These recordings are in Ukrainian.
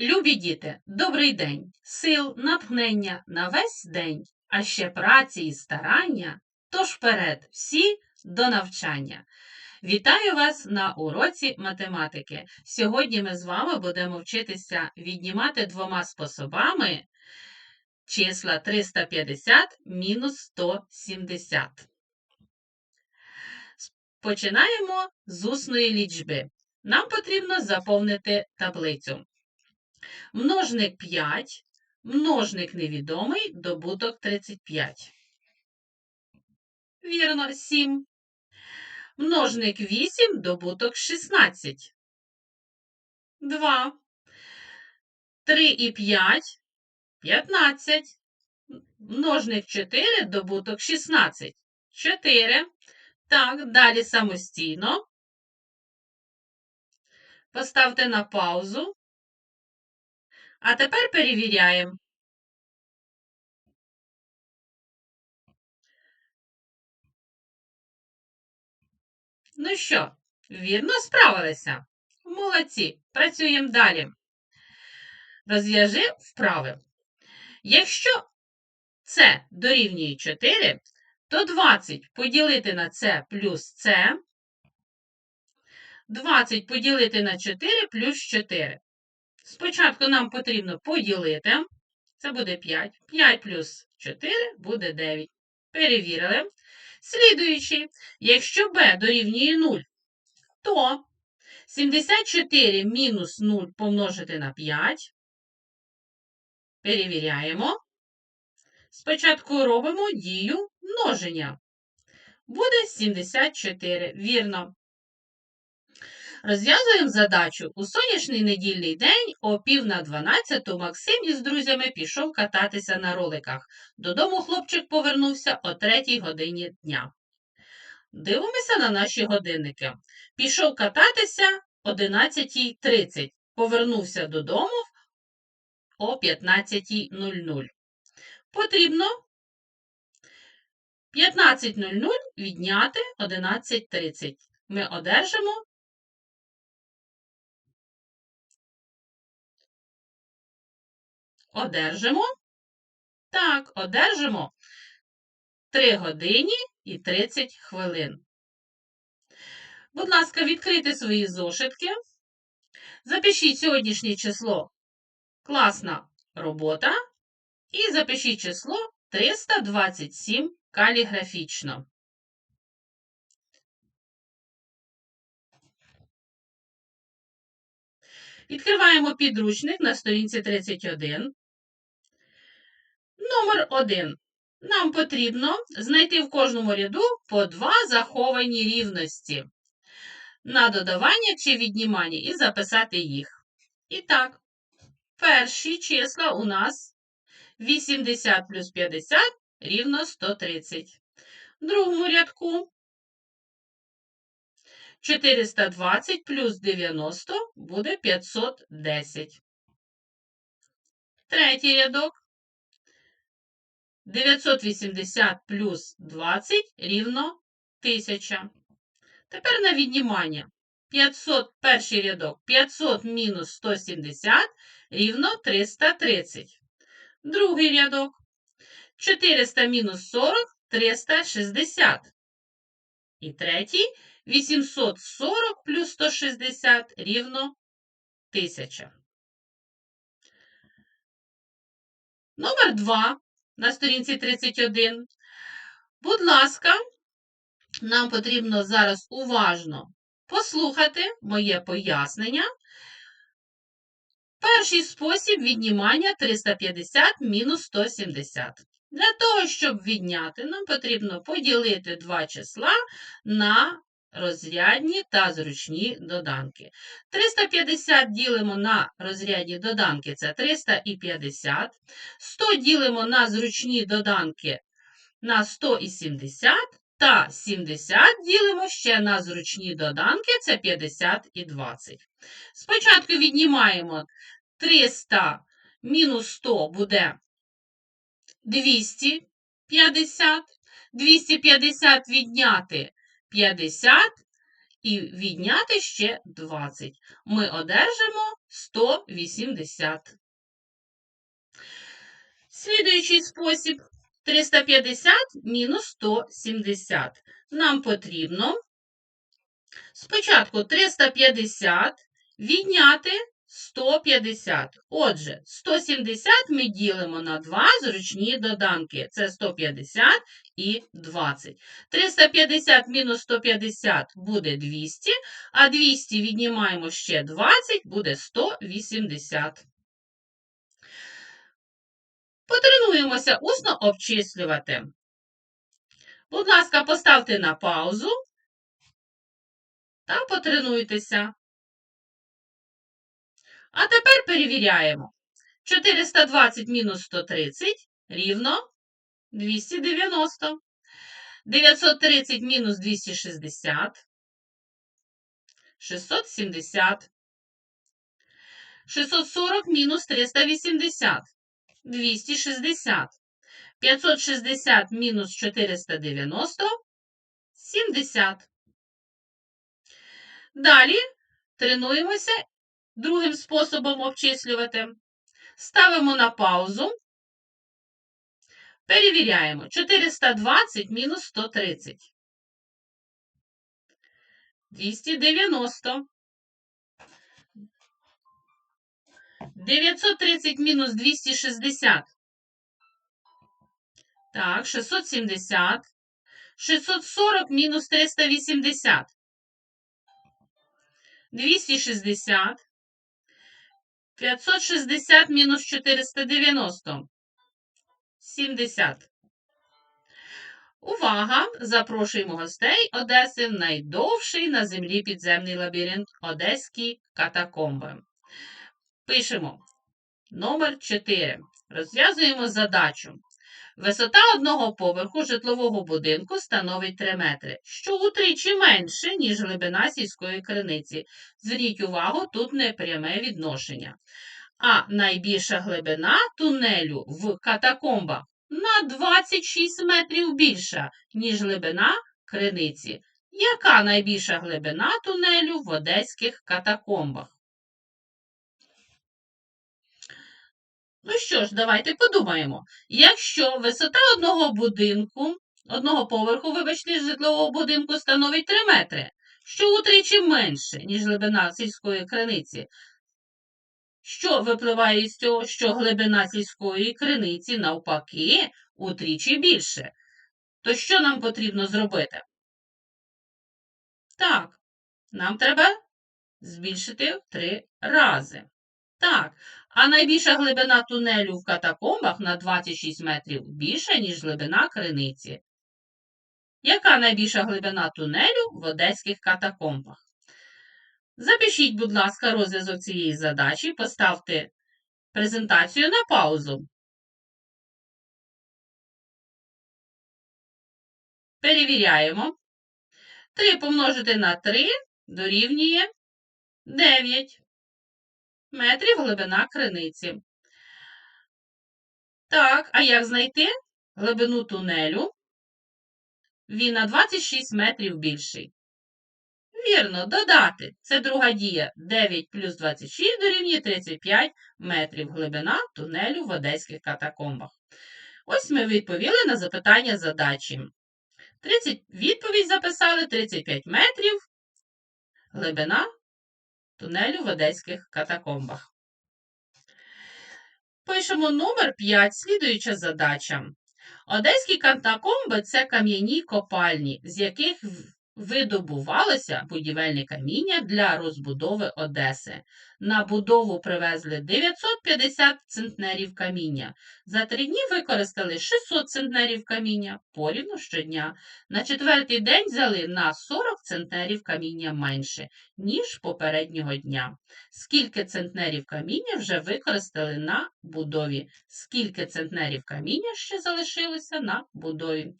Любі діти, добрий день, сил, натхнення на весь день, а ще праці і старання, тож вперед всі до навчання. Вітаю вас на уроці математики. Сьогодні ми з вами будемо вчитися віднімати двома способами числа 350 мінус 170. Починаємо з усної лічби. Нам потрібно заповнити таблицю. Множник 5, множник невідомий, добуток 35. Вірно, 7. Множник 8, добуток 16. 2. 3 і 5 15. Множник 4, добуток 16. 4. Так, далі самостійно. Поставте на паузу. А тепер перевіряємо. Ну що, вірно справилися? Молодці. Працюємо далі. Розв'яжи вправи. Якщо це дорівнює 4, то 20 поділити на це плюс це. 20 поділити на 4 плюс 4. Спочатку нам потрібно поділити. Це буде 5. 5 плюс 4 буде 9. Перевірили. Слідуючий, якщо b дорівнює 0, то 74 мінус 0 помножити на 5. Перевіряємо. Спочатку робимо дію множення. Буде 74. Вірно. Розв'язуємо задачу. У сонячний недільний день о пів на 12 Максим із друзями пішов кататися на роликах. Додому хлопчик повернувся о 3 годині дня. Дивимося на наші годинники. Пішов кататися о 11.30. Повернувся додому о 15.00. Потрібно 15.00 відняти 11.30. Ми одержимо одержимо. Так, одержимо 3 години і 30 хвилин. Будь ласка, відкрийте свої зошитки. Запишіть сьогоднішнє число класна робота. І запишіть число 327 каліграфічно. Відкриваємо підручник на сторінці 31. Номер 1. Нам потрібно знайти в кожному ряду по два заховані рівності на додавання чи віднімання і записати їх. І так, перші числа у нас 80 плюс 50 рівно 130. В другому рядку 420 плюс 90 буде 510. Третій рядок. 980 плюс 20 рівно 1000. Тепер на віднімання. 500, перший рядок 500 мінус 170 рівно 330. Другий рядок. 400 мінус 40 360. І третій 840 плюс 160 рівно 1000. Номер 2 на сторінці 31. Будь ласка, нам потрібно зараз уважно послухати моє пояснення. Перший спосіб віднімання 350 мінус 170. Для того, щоб відняти, нам потрібно поділити два числа на розрядні та зручні доданки. 350 ділимо на розрядні доданки це 350. 100 ділимо на зручні доданки на 170. Та 70 ділимо ще на зручні доданки це 50 і 20. Спочатку віднімаємо 300 мінус 100 буде 250. 250 відняти 50 і відняти ще 20. Ми одержимо 180. Слідуючий спосіб 350 мінус 170. Нам потрібно спочатку 350 відняти 150. Отже, 170 ми ділимо на 2 зручні доданки. Це 150 і 20. 350 мінус 150 буде 200, а 200 віднімаємо ще 20, буде 180. Потренуємося усно обчислювати. Будь ласка, поставте на паузу та потренуйтеся. А тепер перевіряємо. 420 мінус 130 рівно 290. 930 мінус 260. 670. 640 мінус 380. 260. 560 мінус 490 70. Далі тренуємося другим способом обчислювати. Ставимо на паузу. Перевіряємо. 420 мінус 130. 290. 930 мінус 260. Так, 670. 640 мінус 380. 260. 560 мінус 490. 70. Увага! Запрошуємо гостей Одеси в найдовший на землі підземний лабіринт Одеські катакомби. Пишемо номер 4. Розв'язуємо задачу. Висота одного поверху житлового будинку становить 3 метри, що утричі менше, ніж глибина сільської криниці. Зверніть увагу, тут не пряме відношення. А найбільша глибина тунелю в катакомбах на 26 метрів більша, ніж глибина криниці. Яка найбільша глибина тунелю в одеських катакомбах? Ну що ж, давайте подумаємо. Якщо висота одного будинку, одного поверху, вибачте, житлового будинку становить 3 метри, що утричі менше, ніж глибина сільської криниці, що випливає із цього, що глибина сільської криниці, навпаки, утричі більше. То що нам потрібно зробити? Так, нам треба збільшити в три рази. Так, а найбільша глибина тунелю в катакомбах на 26 метрів більша, ніж глибина криниці. Яка найбільша глибина тунелю в одеських катакомбах? Запишіть, будь ласка, розв'язок цієї задачі, поставте презентацію на паузу. Перевіряємо. 3 помножити на 3 дорівнює 9 метрів глибина криниці. Так, а як знайти глибину тунелю? Він на 26 метрів більший. Вірно, додати. Це друга дія. 9 плюс 26 дорівнює 35 метрів глибина тунелю в одеських катакомбах. Ось ми відповіли на запитання задачі. 30 відповідь записали 35 метрів глибина тунелю в одеських катакомбах. Пишемо номер 5, слідуюча задача. Одеські катакомби – це кам'яні копальні, з яких видобувалося будівельне каміння для розбудови Одеси. На будову привезли 950 центнерів каміння. За три дні використали 600 центнерів каміння порівну щодня. На четвертий день взяли на 40 центнерів каміння менше, ніж попереднього дня. Скільки центнерів каміння вже використали на будові? Скільки центнерів каміння ще залишилося на будові?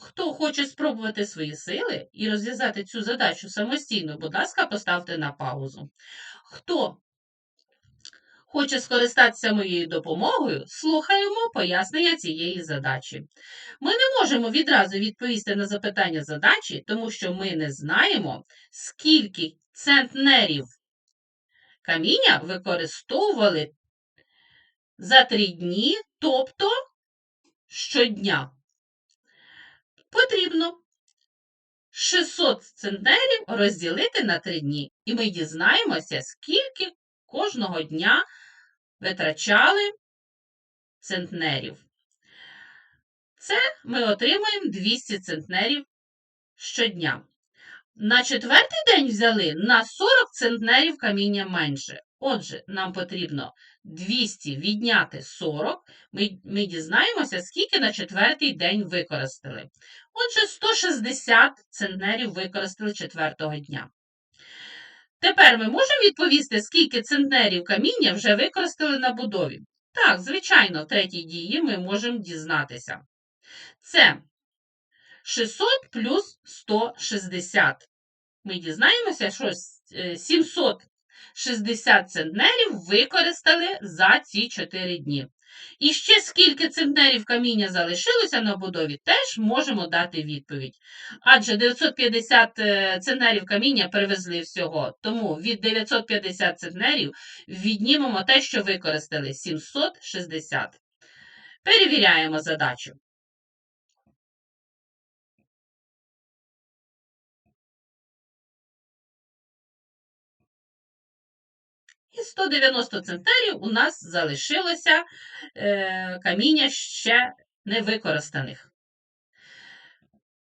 Хто хоче спробувати свої сили і розв'язати цю задачу самостійно, будь ласка, поставте на паузу. Хто хоче скористатися моєю допомогою, слухаємо пояснення цієї задачі. Ми не можемо відразу відповісти на запитання задачі, тому що ми не знаємо, скільки центнерів каміння використовували за три дні, тобто щодня. Потрібно 600 центнерів розділити на 3 дні, і ми дізнаємося, скільки кожного дня витрачали центнерів. Це ми отримаємо 200 центнерів щодня. На четвертий день взяли на 40 центнерів каміння менше. Отже, нам потрібно 200 відняти 40. Ми, ми дізнаємося, скільки на четвертий день використали. Отже, 160 центнерів використали четвертого дня. Тепер ми можемо відповісти, скільки центнерів каміння вже використали на будові. Так, звичайно, в третій дії ми можемо дізнатися. Це 600 плюс 160. Ми дізнаємося, що е, 760 центнерів використали за ці 4 дні. І ще скільки центнерів каміння залишилося на будові, теж можемо дати відповідь. Адже 950 е, центнерів каміння привезли всього, тому від 950 центнерів віднімемо те, що використали 760. Перевіряємо задачу. І 190 центнерів у нас залишилося е, каміння ще не використаних.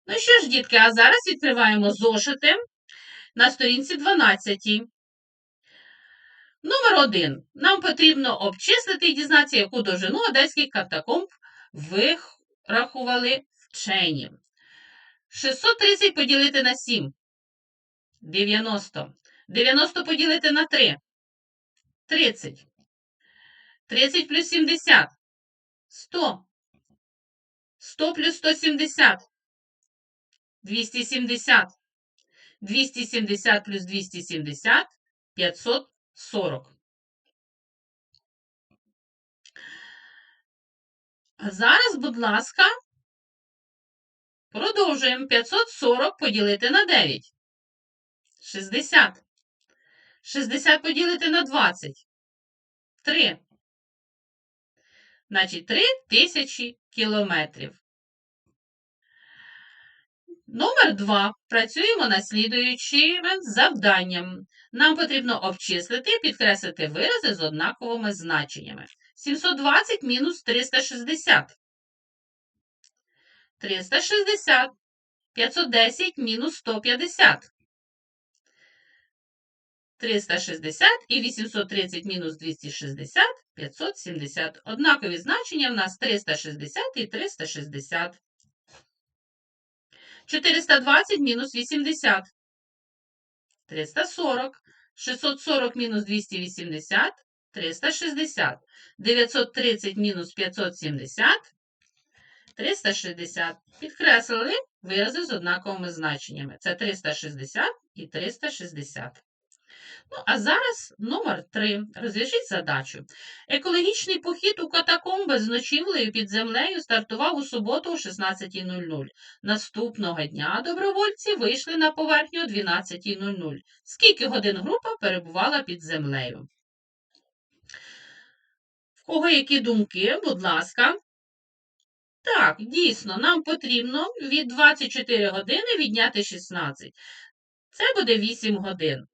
Ну що ж, дітки, а зараз відкриваємо зошити на сторінці 12. Номер 1. Нам потрібно обчислити і дізнатися, яку довжину одеських катакомб вирахували вчені. 630 поділити на 7. 90. 90 поділити на 3. 30. 30 плюс 70. 100. 100 плюс 170. 270. 270 плюс 270. 540. А зараз, будь ласка, продовжуємо. 540 поділити на 9. 60. 60 поділити на 20. 3. Значить, 3 тисячі кілометрів. Номер 2. Працюємо наслідуючим завданням. Нам потрібно обчислити і підкреслити вирази з однаковими значеннями. 720 мінус 360. 360. 510 мінус 150. 360 і 830 мінус 260 570. Однакові значення в нас 360 і 360. 420 мінус 80. 340. 640 мінус 280. 360. 930 мінус 570. 360. Підкреслили вирази з однаковими значеннями. Це 360 і 360. Ну, а зараз номер 3. Розв'яжіть задачу. Екологічний похід у катакомби з ночівлею під землею стартував у суботу о 16.00. Наступного дня добровольці вийшли на поверхню о 12.00. Скільки годин група перебувала під землею? В кого які думки, будь ласка. Так, дійсно, нам потрібно від 24 години відняти 16. Це буде 8 годин.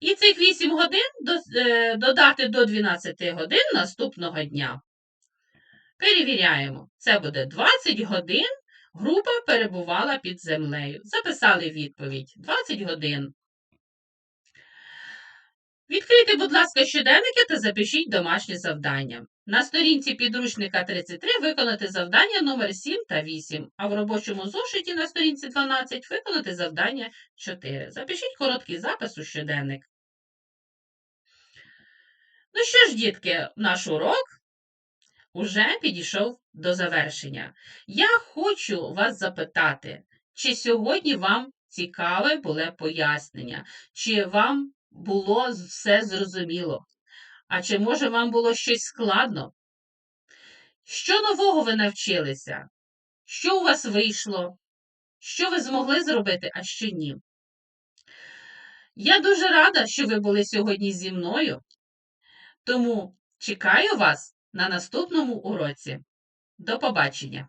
І цих 8 годин е, додати до 12 годин наступного дня. Перевіряємо. Це буде 20 годин. Група перебувала під землею. Записали відповідь 20 годин. Відкрийте, будь ласка, щоденники та запишіть домашнє завдання. На сторінці підручника 33 виконати завдання номер 7 та 8, а в робочому зошиті на сторінці 12 виконати завдання 4. Запишіть короткий запис у щоденник. Ну що ж, дітки, наш урок уже підійшов до завершення. Я хочу вас запитати, чи сьогодні вам цікаве було пояснення, чи вам було все зрозуміло. А чи може вам було щось складно? Що нового ви навчилися? Що у вас вийшло? Що ви змогли зробити, а що ні? Я дуже рада, що ви були сьогодні зі мною, тому чекаю вас на наступному уроці. До побачення!